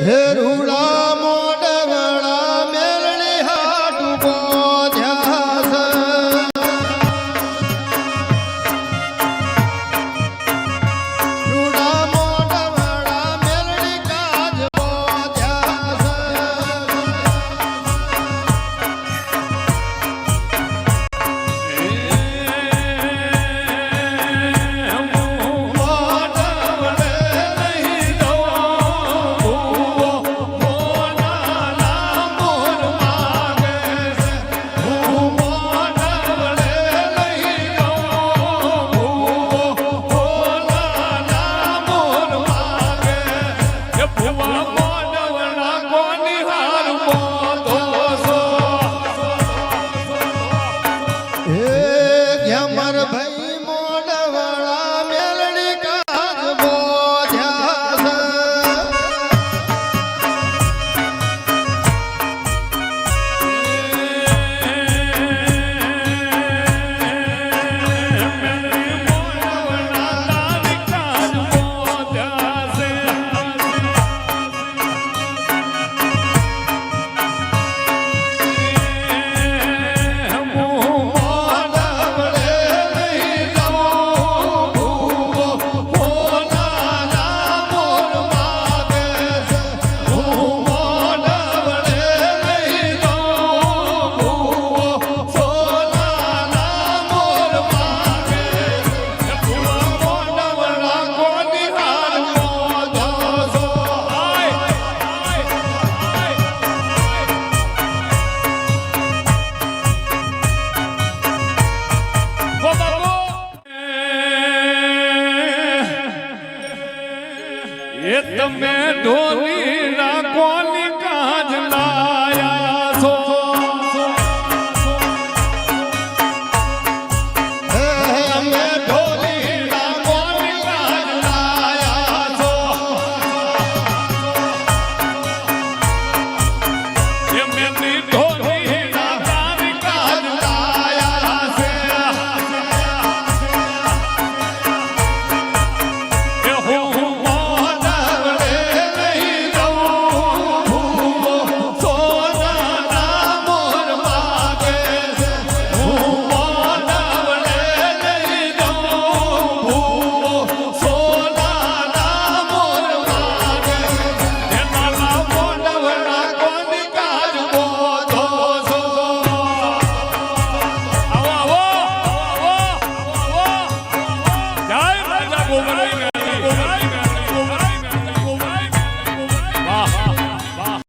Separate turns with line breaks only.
હે રૂડા
એ તમે ધોની રાખોની કાજલા. Vamos,